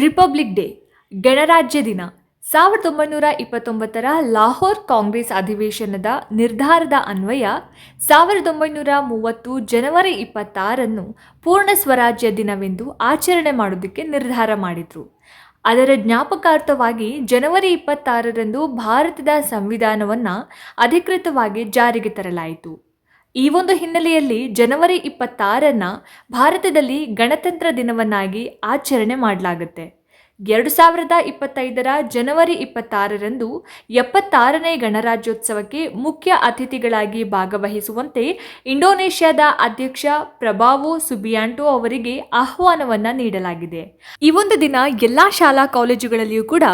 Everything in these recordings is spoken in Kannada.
ರಿಪಬ್ಲಿಕ್ ಡೇ, ಗಣರಾಜ್ಯ ದಿನ. ಸಾವಿರದ ಒಂಬೈನೂರ ಇಪ್ಪತ್ತೊಂಬತ್ತರ ಲಾಹೋರ್ ಕಾಂಗ್ರೆಸ್ ಅಧಿವೇಶನದ ನಿರ್ಧಾರದ ಅನ್ವಯ ಸಾವಿರದ ಒಂಬೈನೂರ ಮೂವತ್ತು ಜನವರಿ ಇಪ್ಪತ್ತಾರನ್ನು ಪೂರ್ಣ ಸ್ವರಾಜ್ಯ ದಿನವೆಂದು ಆಚರಣೆ ಮಾಡೋದಕ್ಕೆ ನಿರ್ಧಾರ ಮಾಡಿದರು. ಅದರ ಜ್ಞಾಪಕಾರ್ಥವಾಗಿ ಜನವರಿ ಇಪ್ಪತ್ತಾರರಂದು ಭಾರತದ ಸಂವಿಧಾನವನ್ನು ಅಧಿಕೃತವಾಗಿ ಜಾರಿಗೆ ತರಲಾಯಿತು. ಈ ಒಂದು ಹಿನ್ನೆಲೆಯಲ್ಲಿ ಜನವರಿ ಇಪ್ಪತ್ತಾರನ್ನು ಭಾರತದಲ್ಲಿ ಗಣತಂತ್ರ ದಿನವನ್ನಾಗಿ ಆಚರಣೆ ಮಾಡಲಾಗುತ್ತೆ. ಎರಡು ಸಾವಿರದ ಇಪ್ಪತ್ತೈದರ ಜನವರಿ ಇಪ್ಪತ್ತಾರರಂದು ಎಪ್ಪತ್ತಾರನೇ ಗಣರಾಜ್ಯೋತ್ಸವಕ್ಕೆ ಮುಖ್ಯ ಅತಿಥಿಗಳಾಗಿ ಭಾಗವಹಿಸುವಂತೆ ಇಂಡೋನೇಷ್ಯಾದ ಅಧ್ಯಕ್ಷ ಪ್ರಭಾವೋ ಸುಬಿಯಾಂಟೋ ಅವರಿಗೆ ಆಹ್ವಾನವನ್ನು ನೀಡಲಾಗಿದೆ. ಈ ಒಂದು ದಿನ ಎಲ್ಲ ಶಾಲಾ ಕಾಲೇಜುಗಳಲ್ಲಿಯೂ ಕೂಡ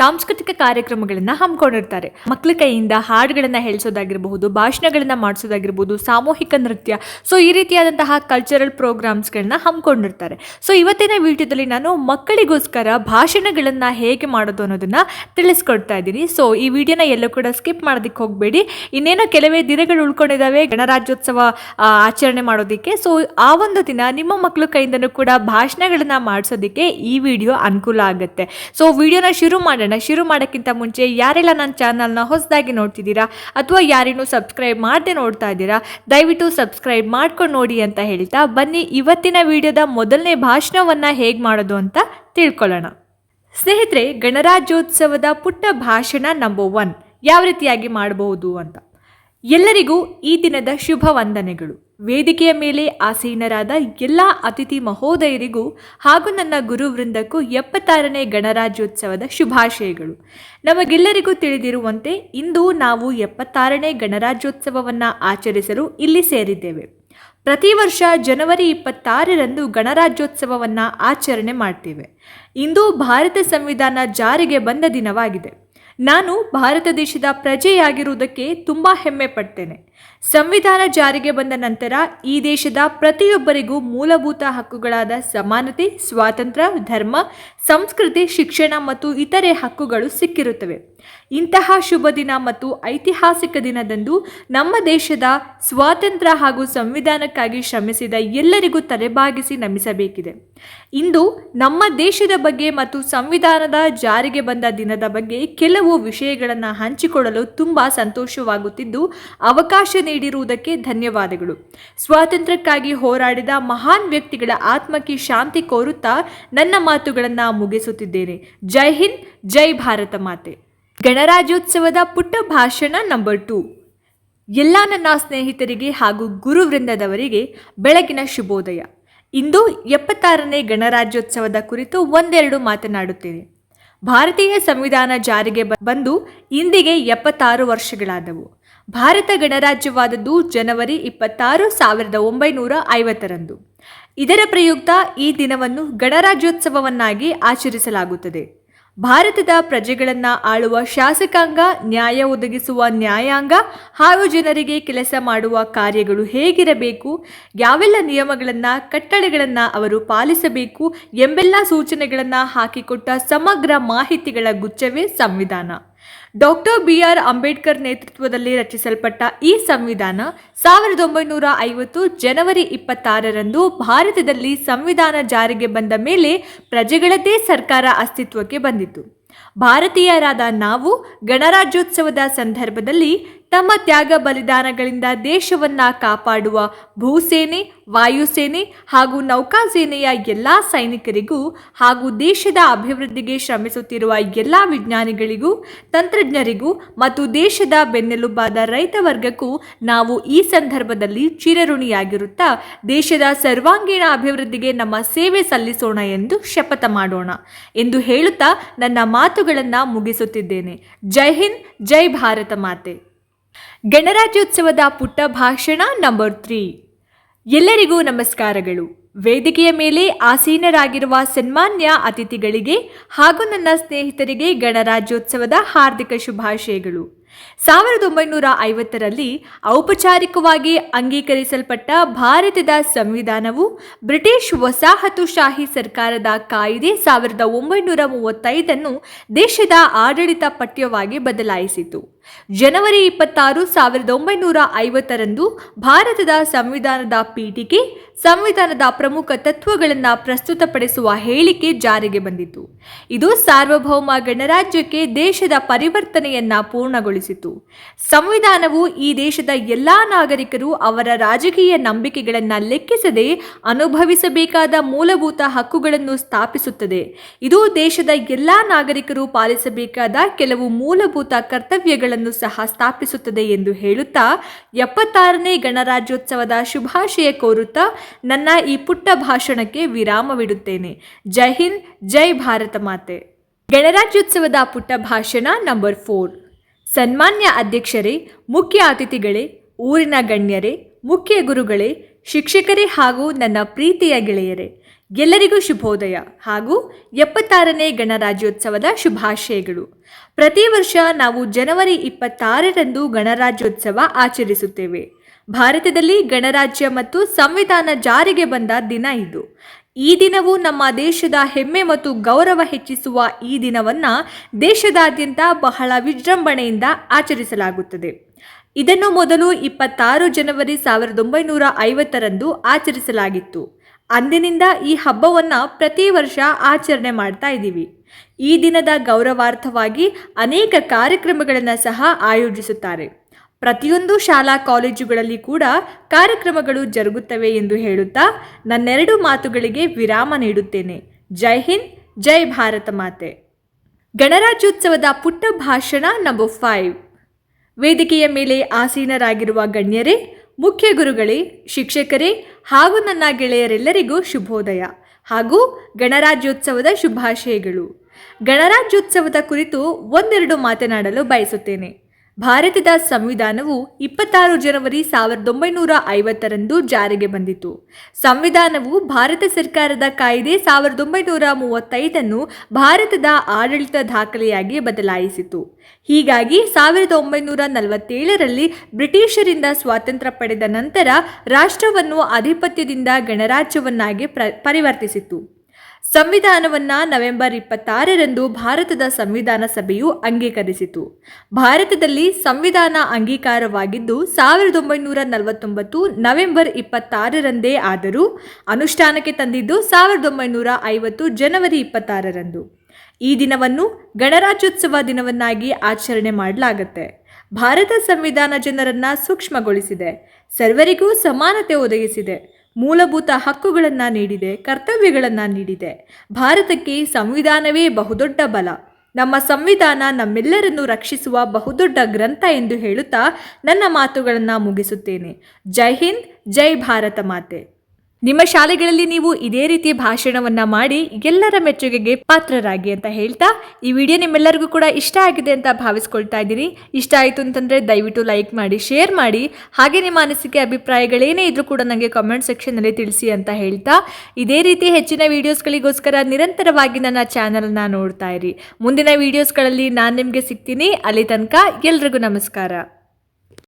ಸಾಂಸ್ಕೃತಿಕ ಕಾರ್ಯಕ್ರಮಗಳನ್ನು ಹಮ್ಮಿಕೊಂಡಿರ್ತಾರೆ. ಮಕ್ಕಳ ಕೈಯಿಂದ ಹಾಡುಗಳನ್ನು ಹೇಳಿಸೋದಾಗಿರಬಹುದು, ಭಾಷಣಗಳನ್ನು ಮಾಡಿಸೋದಾಗಿರ್ಬೋದು ಸಾಮೂಹಿಕ ನೃತ್ಯ, ಸೊ ಈ ರೀತಿಯಾದಂತಹ ಕಲ್ಚರಲ್ ಪ್ರೋಗ್ರಾಮ್ಸ್ಗಳನ್ನ ಹಮ್ಮಿಕೊಂಡಿರ್ತಾರೆ. ಸೊ ಇವತ್ತಿನ ವಿಡಿಯೋದಲ್ಲಿ ನಾನು ಮಕ್ಕಳಿಗೋಸ್ಕರ ಭಾಷಣಗಳನ್ನು ಹೇಗೆ ಮಾಡೋದು ಅನ್ನೋದನ್ನ ತಿಳಿಸ್ಕೊಡ್ತಾ ಇದ್ದೀನಿ. ಸೊ ಈ ವಿಡಿಯೋನ ಎಲ್ಲೂ ಕೂಡ ಸ್ಕಿಪ್ ಮಾಡೋದಕ್ಕೆ ಹೋಗಬೇಡಿ. ಇನ್ನೇನೋ ಕೆಲವೇ ದಿನಗಳು ಉಳ್ಕೊಂಡಿದ್ದಾವೆ ಗಣರಾಜ್ಯೋತ್ಸವ ಆಚರಣೆ ಮಾಡೋದಕ್ಕೆ. ಸೊ ಆ ಒಂದು ದಿನ ನಿಮ್ಮ ಮಕ್ಕಳ ಕೈಯಿಂದನೂ ಕೂಡ ಭಾಷಣಗಳನ್ನು ಮಾಡಿಸೋದಕ್ಕೆ ಈ ವಿಡಿಯೋ ಅನುಕೂಲ ಆಗುತ್ತೆ. ಸೊ ವಿಡಿಯೋನ ಶುರು ಮಾಡೋಣ. ಶುರು ಮಾಡೋಕ್ಕಿಂತ ಮುಂಚೆ ಯಾರೆಲ್ಲ ನನ್ನ ಚಾನಲ್ನ ಹೊಸದಾಗಿ ನೋಡ್ತಿದ್ದೀರಾ ಅಥವಾ ಯಾರೇನು ಸಬ್ಸ್ಕ್ರೈಬ್ ಮಾಡದೆ ನೋಡ್ತಾ ಇದ್ದೀರಾ, ದಯವಿಟ್ಟು ಸಬ್ಸ್ಕ್ರೈಬ್ ಮಾಡ್ಕೊಂಡು ನೋಡಿ ಅಂತ ಹೇಳ್ತಾ ಬನ್ನಿ. ಇವತ್ತಿನ ವಿಡಿಯೋದ ಮೊದಲನೇ ಭಾಷಣವನ್ನು ಹೇಗೆ ಮಾಡೋದು ಅಂತ ತಿಳ್ಕೊಳ್ಳೋಣ. ಸ್ನೇಹಿತರೆ, ಗಣರಾಜ್ಯೋತ್ಸವದ ಪುಟ್ಟ ಭಾಷಣ ನಂಬರ್ ಒನ್ ಯಾವ ರೀತಿಯಾಗಿ ಮಾಡಬಹುದು ಅಂತ. ಎಲ್ಲರಿಗೂ ಈ ದಿನದ ಶುಭ ವಂದನೆಗಳು. ವೇದಿಕೆಯ ಮೇಲೆ ಆಸೀನರಾದ ಎಲ್ಲ ಅತಿಥಿ ಮಹೋದಯರಿಗೂ ಹಾಗೂ ನನ್ನ ಗುರುವೃಂದಕ್ಕೂ ಎಪ್ಪತ್ತಾರನೇ ಗಣರಾಜ್ಯೋತ್ಸವದ ಶುಭಾಶಯಗಳು. ನಮಗೆಲ್ಲರಿಗೂ ತಿಳಿದಿರುವಂತೆ ಇಂದು ನಾವು ಎಪ್ಪತ್ತಾರನೇ ಗಣರಾಜ್ಯೋತ್ಸವವನ್ನು ಆಚರಿಸಲು ಇಲ್ಲಿ ಸೇರಿದ್ದೇವೆ. ಪ್ರತಿ ವರ್ಷ ಜನವರಿ ಇಪ್ಪತ್ತಾರರಂದು ಗಣರಾಜ್ಯೋತ್ಸವವನ್ನು ಆಚರಣೆ ಮಾಡ್ತೇವೆ. ಇಂದು ಭಾರತ ಸಂವಿಧಾನ ಜಾರಿಗೆ ಬಂದ ದಿನವಾಗಿದೆ. ನಾನು ಭಾರತ ದೇಶದ ಪ್ರಜೆಯಾಗಿರುವುದಕ್ಕೆ ತುಂಬ ಹೆಮ್ಮೆ ಪಡ್ತೇನೆ. ಸಂವಿಧಾನ ಜಾರಿಗೆ ಬಂದ ನಂತರ ಈ ದೇಶದ ಪ್ರತಿಯೊಬ್ಬರಿಗೂ ಮೂಲಭೂತ ಹಕ್ಕುಗಳಾದ ಸಮಾನತೆ, ಸ್ವಾತಂತ್ರ್ಯ, ಧರ್ಮ ಸಂಸ್ಕೃತಿ, ಶಿಕ್ಷಣ ಮತ್ತು ಇತರೆ ಹಕ್ಕುಗಳು ಸಿಕ್ಕಿರುತ್ತವೆ. ಇಂತಹ ಶುಭ ದಿನ ಮತ್ತು ಐತಿಹಾಸಿಕ ದಿನದಂದು ನಮ್ಮ ದೇಶದ ಸ್ವಾತಂತ್ರ್ಯ ಹಾಗೂ ಸಂವಿಧಾನಕ್ಕಾಗಿ ಶ್ರಮಿಸಿದ ಎಲ್ಲರಿಗೂ ತಲೆಬಾಗಿಸಿ ನಮಿಸಬೇಕಿದೆ. ಇಂದು ನಮ್ಮ ದೇಶದ ಬಗ್ಗೆ ಮತ್ತು ಸಂವಿಧಾನದ ಜಾರಿಗೆ ಬಂದ ದಿನದ ಬಗ್ಗೆ ಕೆಲವು ವಿಷಯಗಳನ್ನು ಹಂಚಿಕೊಳ್ಳಲು ತುಂಬ ಸಂತೋಷವಾಗುತ್ತಿದ್ದು, ಅವಕಾಶ ನೀಡಿರುವುದಕ್ಕೆ ಧನ್ಯವಾದಗಳು. ಸ್ವಾತಂತ್ರ್ಯಕ್ಕಾಗಿ ಹೋರಾಡಿದ ಮಹಾನ್ ವ್ಯಕ್ತಿಗಳ ಆತ್ಮಕ್ಕೆ ಶಾಂತಿ ಕೋರುತ್ತಾ ನನ್ನ ಮಾತುಗಳನ್ನು ಮುಗಿಸುತ್ತಿದ್ದೇನೆ. ಜೈ ಹಿಂದ್, ಜೈ ಭಾರತ ಮಾತೆ. ಗಣರಾಜ್ಯೋತ್ಸವದ ಪುಟ್ಟ ಭಾಷಣ ನಂಬರ್ ಟೂ. ಎಲ್ಲ ನನ್ನ ಸ್ನೇಹಿತರಿಗೆ ಹಾಗೂ ಗುರುವೃಂದದವರಿಗೆ ಬೆಳಗಿನ ಶುಭೋದಯ. ಇಂದು ಎಪ್ಪತ್ತಾರನೇ ಗಣರಾಜ್ಯೋತ್ಸವದ ಕುರಿತು ಒಂದೆರಡು ಮಾತನಾಡುತ್ತೇನೆ. ಭಾರತೀಯ ಸಂವಿಧಾನ ಜಾರಿಗೆ ಬಂದು ಇಂದಿಗೆ ಎಪ್ಪತ್ತಾರು ವರ್ಷಗಳಾದವು. ಭಾರತ ಗಣರಾಜ್ಯವಾದದ್ದು ಜನವರಿ ಇಪ್ಪತ್ತಾರು ಸಾವಿರದ ಒಂಬೈನೂರ ಐವತ್ತರಂದು. ಇದರ ಪ್ರಯುಕ್ತ ಈ ದಿನವನ್ನು ಗಣರಾಜ್ಯೋತ್ಸವವನ್ನಾಗಿ ಆಚರಿಸಲಾಗುತ್ತದೆ. ಭಾರತದ ಪ್ರಜೆಗಳನ್ನು ಆಳುವ ಶಾಸಕಾಂಗ, ನ್ಯಾಯ ಒದಗಿಸುವ ನ್ಯಾಯಾಂಗ ಹಾಗೂ ಜನರಿಗೆ ಕೆಲಸ ಮಾಡುವ ಕಾರ್ಯಗಳು ಹೇಗಿರಬೇಕು, ಯಾವೆಲ್ಲ ನಿಯಮಗಳನ್ನು, ಕಟ್ಟಳೆಗಳನ್ನು ಅವರು ಪಾಲಿಸಬೇಕು ಎಂಬೆಲ್ಲ ಸೂಚನೆಗಳನ್ನು ಹಾಕಿಕೊಟ್ಟ ಸಮಗ್ರ ಮಾಹಿತಿಗಳ ಗುಚ್ಛವೇ ಸಂವಿಧಾನ. ಡಾಕ್ಟರ್ ಬಿ ಆರ್ ಅಂಬೇಡ್ಕರ್ ನೇತೃತ್ವದಲ್ಲಿ ರಚಿಸಲ್ಪಟ್ಟ ಈ ಸಂವಿಧಾನ ಸಾವಿರದ ಒಂಬೈನೂರ ಐವತ್ತು ಜನವರಿ ಇಪ್ಪತ್ತಾರರಂದು ಭಾರತದಲ್ಲಿ ಸಂವಿಧಾನ ಜಾರಿಗೆ ಬಂದ ಮೇಲೆ ಪ್ರಜೆಗಳದ್ದೇ ಸರ್ಕಾರ ಅಸ್ತಿತ್ವಕ್ಕೆ ಬಂದಿತು ಭಾರತೀಯರಾದ ನಾವು ಗಣರಾಜ್ಯೋತ್ಸವದ ಸಂದರ್ಭದಲ್ಲಿ ತಮ್ಮ ತ್ಯಾಗ ಬಲಿದಾನಗಳಿಂದ ದೇಶವನ್ನ ಕಾಪಾಡುವ ಭೂಸೇನೆ, ವಾಯುಸೇನೆ ಹಾಗೂ ನೌಕಾಸೇನೆಯ ಎಲ್ಲ ಸೈನಿಕರಿಗೂ ಹಾಗೂ ದೇಶದ ಅಭಿವೃದ್ಧಿಗೆ ಶ್ರಮಿಸುತ್ತಿರುವ ಎಲ್ಲ ವಿಜ್ಞಾನಿಗಳಿಗೂ, ತಂತ್ರಜ್ಞರಿಗೂ ಮತ್ತು ದೇಶದ ಬೆನ್ನೆಲುಬಾದ ರೈತ ವರ್ಗಕ್ಕೂ ನಾವು ಈ ಸಂದರ್ಭದಲ್ಲಿ ಚಿರಋಣಿಯಾಗಿರುತ್ತಾ ದೇಶದ ಸರ್ವಾಂಗೀಣ ಅಭಿವೃದ್ಧಿಗೆ ನಮ್ಮ ಸೇವೆ ಸಲ್ಲಿಸೋಣ ಎಂದು ಶಪಥ ಮಾಡೋಣ ಎಂದು ಹೇಳುತ್ತಾ ನನ್ನ ಮಾತುಗಳನ್ನು ಮುಗಿಸುತ್ತಿದ್ದೇನೆ. ಜೈ ಹಿಂದ್, ಜೈ ಭಾರತ ಮಾತೆ. ಗಣರಾಜ್ಯೋತ್ಸವದ ಪುಟ್ಟ ಭಾಷಣ ನಂಬರ್ ತ್ರೀ. ಎಲ್ಲರಿಗೂ ನಮಸ್ಕಾರಗಳು. ವೇದಿಕೆಯ ಮೇಲೆ ಆಸೀನರಾಗಿರುವ ಸನ್ಮಾನ್ಯ ಅತಿಥಿಗಳಿಗೆ ಹಾಗೂ ನನ್ನ ಸ್ನೇಹಿತರಿಗೆ ಗಣರಾಜ್ಯೋತ್ಸವದ ಹಾರ್ದಿಕ ಶುಭಾಶಯಗಳು. ಸಾವಿರದ ಒಂಬೈನೂರ ಐವತ್ತರಲ್ಲಿ ಔಪಚಾರಿಕವಾಗಿ ಅಂಗೀಕರಿಸಲ್ಪಟ್ಟ ಭಾರತದ ಸಂವಿಧಾನವು ಬ್ರಿಟಿಷ್ ವಸಾಹತುಶಾಹಿ ಸರ್ಕಾರದ ಕಾಯ್ದೆ ಸಾವಿರದ ಒಂಬೈನೂರ ಮೂವತ್ತೈದನ್ನು ದೇಶದ ಆಡಳಿತ ಪಠ್ಯವಾಗಿ ಬದಲಾಯಿಸಿತು. ಜನವರಿ ಇಪ್ಪತ್ತಾರು ಸಾವಿರದ ಒಂಬೈನೂರ ಐವತ್ತರಂದು ಭಾರತದ ಸಂವಿಧಾನದ ಪೀಠಿಕೆ, ಸಂವಿಧಾನದ ಪ್ರಮುಖ ತತ್ವಗಳನ್ನು ಪ್ರಸ್ತುತಪಡಿಸುವ ಹೇಳಿಕೆ ಜಾರಿಗೆ ಬಂದಿತು ಇದು ಸಾರ್ವಭೌಮ ಗಣರಾಜ್ಯಕ್ಕೆ ದೇಶದ ಪರಿವರ್ತನೆಯನ್ನ ಪೂರ್ಣಗೊಳಿಸಿತು ಸಂವಿಧಾನವು ಈ ದೇಶದ ಎಲ್ಲಾ ನಾಗರಿಕರು ಅವರ ರಾಜಕೀಯ ನಂಬಿಕೆಗಳನ್ನು ಲೆಕ್ಕಿಸದೆ ಅನುಭವಿಸಬೇಕಾದ ಮೂಲಭೂತ ಹಕ್ಕುಗಳನ್ನು ಸ್ಥಾಪಿಸುತ್ತದೆ. ಇದು ದೇಶದ ಎಲ್ಲಾ ನಾಗರಿಕರು ಪಾಲಿಸಬೇಕಾದ ಕೆಲವು ಮೂಲಭೂತ ಕರ್ತವ್ಯಗಳನ್ನು ಸಹ ಸ್ಥಾಪಿಸುತ್ತದೆ ಎಂದು ಹೇಳುತ್ತಾ, ಎಪ್ಪತ್ತಾರನೇ ಗಣರಾಜ್ಯೋತ್ಸವದ ಶುಭಾಶಯ ಕೋರುತ್ತಾ ನನ್ನ ಈ ಪುಟ್ಟ ಭಾಷಣಕ್ಕೆ ವಿರಾಮವಿಡುತ್ತೇನೆ. ಜೈ ಹಿಂದ್, ಜೈ ಭಾರತ ಮಾತೆ. ಗಣರಾಜ್ಯೋತ್ಸವದ ಪುಟ್ಟ ಭಾಷಣ ನಂಬರ್ ಫೋರ್. ಸನ್ಮಾನ್ಯ ಅಧ್ಯಕ್ಷರೇ, ಮುಖ್ಯ ಅತಿಥಿಗಳೇ, ಊರಿನ ಗಣ್ಯರೇ, ಮುಖ್ಯ ಗುರುಗಳೇ, ಶಿಕ್ಷಕರೇ ಹಾಗೂ ನನ್ನ ಪ್ರೀತಿಯ ಗೆಳೆಯರೇ ಎಲ್ಲರಿಗೂ ಶುಭೋದಯ ಹಾಗೂ ಎಪ್ಪತ್ತಾರನೇ ಗಣರಾಜ್ಯೋತ್ಸವದ ಶುಭಾಶಯಗಳು. ಪ್ರತಿ ವರ್ಷ ನಾವು ಜನವರಿ ಇಪ್ಪತ್ತಾರರಂದು ಗಣರಾಜ್ಯೋತ್ಸವ ಆಚರಿಸುತ್ತೇವೆ. ಭಾರತದಲ್ಲಿ ಗಣರಾಜ್ಯ ಮತ್ತು ಸಂವಿಧಾನ ಜಾರಿಗೆ ಬಂದ ದಿನ ಇದು. ಈ ದಿನವು ನಮ್ಮ ದೇಶದ ಹೆಮ್ಮೆ ಮತ್ತು ಗೌರವ ಹೆಚ್ಚಿಸುವ ಈ ದಿನವನ್ನು ದೇಶದಾದ್ಯಂತ ಬಹಳ ವಿಜೃಂಭಣೆಯಿಂದ ಆಚರಿಸಲಾಗುತ್ತದೆ. ಇದನ್ನು ಮೊದಲು ಇಪ್ಪತ್ತಾರು ಜನವರಿ ಸಾವಿರದ ಒಂಬೈನೂರ ಐವತ್ತರಂದು ಆಚರಿಸಲಾಗಿತ್ತು. ಅಂದಿನಿಂದ ಈ ಹಬ್ಬವನ್ನು ಪ್ರತಿ ವರ್ಷ ಆಚರಣೆ ಮಾಡ್ತಾ ಇದ್ದೀವಿ. ಈ ದಿನದ ಗೌರವಾರ್ಥವಾಗಿ ಅನೇಕ ಕಾರ್ಯಕ್ರಮಗಳನ್ನು ಸಹ ಆಯೋಜಿಸುತ್ತಾರೆ. ಪ್ರತಿಯೊಂದು ಶಾಲಾ ಕಾಲೇಜುಗಳಲ್ಲಿ ಕೂಡ ಕಾರ್ಯಕ್ರಮಗಳು ಜರುಗುತ್ತವೆ ಎಂದು ಹೇಳುತ್ತಾ ನನ್ನೆರಡು ಮಾತುಗಳಿಗೆ ವಿರಾಮ ನೀಡುತ್ತೇನೆ. ಜೈ ಹಿಂದ್, ಜೈ ಭಾರತ ಮಾತೆ. ಗಣರಾಜ್ಯೋತ್ಸವದ ಪುಟ್ಟ ಭಾಷಣ ನಂಬರ್ ಫೈವ್. ವೇದಿಕೆಯ ಮೇಲೆ ಆಸೀನರಾಗಿರುವ ಗಣ್ಯರೇ ಮುಖ್ಯ ಗುರುಗಳೇ, ಶಿಕ್ಷಕರೇ ಹಾಗೂ ನನ್ನ ಗೆಳೆಯರೆಲ್ಲರಿಗೂ ಶುಭೋದಯ ಹಾಗೂ ಗಣರಾಜ್ಯೋತ್ಸವದ ಶುಭಾಶಯಗಳು. ಗಣರಾಜ್ಯೋತ್ಸವದ ಕುರಿತು ಒಂದೆರಡು ಮಾತನಾಡಲು ಬಯಸುತ್ತೇನೆ. ಭಾರತದ ಸಂವಿಧಾನವು ಇಪ್ಪತ್ತಾರು ಜನವರಿ ಸಾವಿರದ ಒಂಬೈನೂರ ಐವತ್ತರಂದು ಜಾರಿಗೆ ಬಂದಿತು. ಸಂವಿಧಾನವು ಭಾರತ ಸರ್ಕಾರದ ಕಾಯ್ದೆ ಸಾವಿರದ ಒಂಬೈನೂರ ಮೂವತ್ತೈದನ್ನು ಭಾರತದ ಆಡಳಿತ ದಾಖಲೆಯಾಗಿ ಬದಲಾಯಿಸಿತು. ಹೀಗಾಗಿ ಸಾವಿರದ ಒಂಬೈನೂರ ನಲವತ್ತೇಳರಲ್ಲಿ ಬ್ರಿಟಿಷರಿಂದ ಸ್ವಾತಂತ್ರ್ಯ ಪಡೆದ ನಂತರ ರಾಷ್ಟ್ರವನ್ನು ಆಧಿಪತ್ಯದಿಂದ ಗಣರಾಜ್ಯವನ್ನಾಗಿ ಪ್ರ, ಪರಿವರ್ತಿಸಿತು. ಸಂವಿಧಾನವನ್ನ ನವೆಂಬರ್ ಇಪ್ಪತ್ತಾರರಂದು ಭಾರತದ ಸಂವಿಧಾನ ಸಭೆಯು ಅಂಗೀಕರಿಸಿತು. ಭಾರತದಲ್ಲಿ ಸಂವಿಧಾನ ಅಂಗೀಕಾರವಾಗಿದ್ದು, ಸಾವಿರದ ಒಂಬೈನೂರ ನಲವತ್ತೊಂಬತ್ತು ನವೆಂಬರ್ ಇಪ್ಪತ್ತಾರರಂದೇ ಆದರೂ ಅನುಷ್ಠಾನಕ್ಕೆ ತಂದಿದ್ದು ಸಾವಿರದ ಒಂಬೈನೂರ ಐವತ್ತು ಜನವರಿ ಇಪ್ಪತ್ತಾರರಂದು. ಈ ದಿನವನ್ನು ಗಣರಾಜ್ಯೋತ್ಸವ ದಿನವನ್ನಾಗಿ ಆಚರಣೆ ಮಾಡಲಾಗುತ್ತೆ. ಭಾರತ ಸಂವಿಧಾನ ಜನರನ್ನ ಸೂಕ್ಷ್ಮಗೊಳಿಸಿದೆ. ಸರ್ವರಿಗೂ ಸಮಾನತೆ ಒದಗಿಸಿದೆ. ಮೂಲಭೂತ ಹಕ್ಕುಗಳನ್ನು ನೀಡಿದೆ, ಕರ್ತವ್ಯಗಳನ್ನು ನೀಡಿದೆ. ಭಾರತಕ್ಕೆ ಸಂವಿಧಾನವೇ ಬಹುದೊಡ್ಡ ಬಲ. ನಮ್ಮ ಸಂವಿಧಾನ ನಮ್ಮೆಲ್ಲರನ್ನು ರಕ್ಷಿಸುವ ಬಹುದೊಡ್ಡ ಗ್ರಂಥ ಎಂದು ಹೇಳುತ್ತಾ ನನ್ನ ಮಾತುಗಳನ್ನು ಮುಗಿಸುತ್ತೇನೆ. ಜೈ ಹಿಂದ್, ಜೈ ಭಾರತ ಮಾತೆ. ನಿಮ್ಮ ಶಾಲೆಗಳಲ್ಲಿ ನೀವು ಇದೇ ರೀತಿ ಭಾಷಣವನ್ನ ಮಾಡಿ ಎಲ್ಲರ ಮೆಚ್ಚುಗೆಗೆ ಪಾತ್ರರಾಗಿ ಅಂತ ಹೇಳ್ತಾ ಈ ವಿಡಿಯೋ ನಿಮ್ಮೆಲ್ಲರಿಗೂ ಕೂಡ ಇಷ್ಟ ಆಗಿದೆ ಅಂತ ಭಾವಿಸ್ಕೊಳ್ತಾ ಇದ್ದೀನಿ ಇಷ್ಟ ಆಯಿತು ಅಂತಂದರೆ ದಯವಿಟ್ಟು ಲೈಕ್ ಮಾಡಿ, ಶೇರ್ ಮಾಡಿ. ಹಾಗೆ ನಿಮ್ಮ ಅನಿಸಿಕೆ, ಅಭಿಪ್ರಾಯಗಳೇನೇ ಇದ್ರೂ ಕೂಡ ನನಗೆ ಕಾಮೆಂಟ್ ಸೆಕ್ಷನಲ್ಲಿ ತಿಳಿಸಿ ಅಂತ ಹೇಳ್ತಾ ಇದೇ ರೀತಿ ಹೆಚ್ಚಿನ ವಿಡಿಯೋಸ್ಗಳಿಗೋಸ್ಕರ ನಿರಂತರವಾಗಿ ನನ್ನ ಚಾನಲ್ನ ನೋಡ್ತಾ ಇರಿ. ಮುಂದಿನ ವೀಡಿಯೋಸ್ಗಳಲ್ಲಿ ನಾನು ನಿಮಗೆ ಸಿಗ್ತೀನಿ. ಅಲ್ಲಿ ತನಕ ಎಲ್ರಿಗೂ ನಮಸ್ಕಾರ.